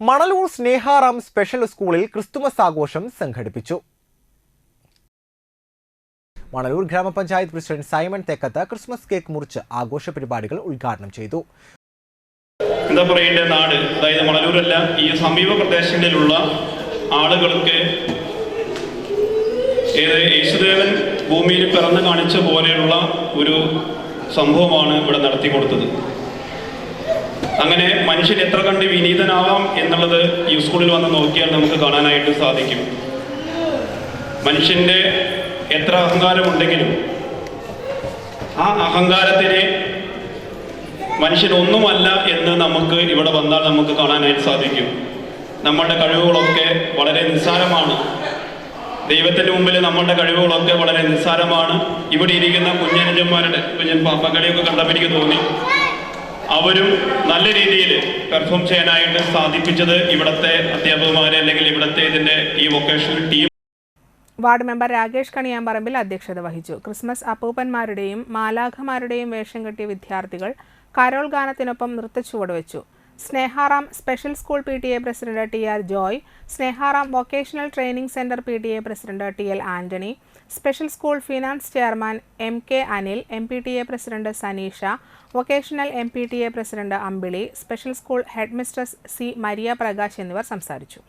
Manalur Sneharam special സ്കൂളിൽ Christmas ആഘോഷം സംഘടിപ്പിച്ചു. Manalur gramapanchayat president Simon Thekkath Christmas cake മുറിച്ച് ആഘോഷ പരിപാടികൾ ഉദ്ഘാടനം ചെയ്തു. എന്താ പറയേണ്ട നാട്? അതായത് മണലൂരല്ല ഈ സമീപ പ്രദേശങ്ങളിലുള്ള ആളുകൾക്ക് ഏത് യേശുദേവൻ ഭൂമിയിൽ പിറന്നു കാണിച്ച പോലെയുള്ള ഒരു സംഭവമാണ് ഇവിടെ നടത്തി കൊടുത്തത്. അങ്ങനെ മനുഷ്യൻ എത്ര കണ്ട് വിനീതനാവാം എന്നുള്ളത് ഈ സ്കൂളിൽ വന്ന് നോക്കിയാൽ നമുക്ക് കാണാനായിട്ട് സാധിക്കും. മനുഷ്യന്റെ എത്ര അഹങ്കാരമുണ്ടെങ്കിലും ആ അഹങ്കാരത്തിനെ മനുഷ്യൻ ഒന്നുമല്ല എന്ന് നമുക്ക് ഇവിടെ വന്നാൽ നമുക്ക് കാണാനായിട്ട് സാധിക്കും. നമ്മളുടെ കഴിവുകളൊക്കെ വളരെ നിസ്സാരമാണ്. ദൈവത്തിന്റെ മുമ്പിൽ നമ്മളുടെ കഴിവുകളൊക്കെ വളരെ നിസ്സാരമാണ്. ഇവിടെ ഇരിക്കുന്ന കുഞ്ഞനുജന്മാരുടെ കുഞ്ഞൻ പാപ്പക്കളിയൊക്കെ കണ്ടപ്പോൾ എനിക്ക് തോന്നി. അവരും നല്ല രീതിയിൽ പെർഫോം ചെയ്യാനായിട്ട് സാധിപ്പിച്ചത് ഇവിടുത്തെ അധ്യാപകമാരെ അല്ലെങ്കിൽ ഇവിടുത്തെ ഇതിന്റെ ഈ vocational team ward member Rakesh Kaniyamparambil അധ്യക്ഷത വഹിച്ചു. ക്രിസ്മസ് അപ്പൂപ്പന്മാരുടെയും മാലാഖമാരുടെയും വേഷം കെട്ടിയ വിദ്യാർത്ഥികൾ കരോൾ ഗാനത്തിനൊപ്പം നൃത്തച്ചുവട് വെച്ചു. Sneharam special school P T A president T R Joy Sneharam vocational training centre P T A president T L Antony special school finance chairman M K Anil M P T A president Saneesha vocational M P T A president Ambili special school headmistress C Maria Prakash എന്നിവർ സംസാരിച്ചു.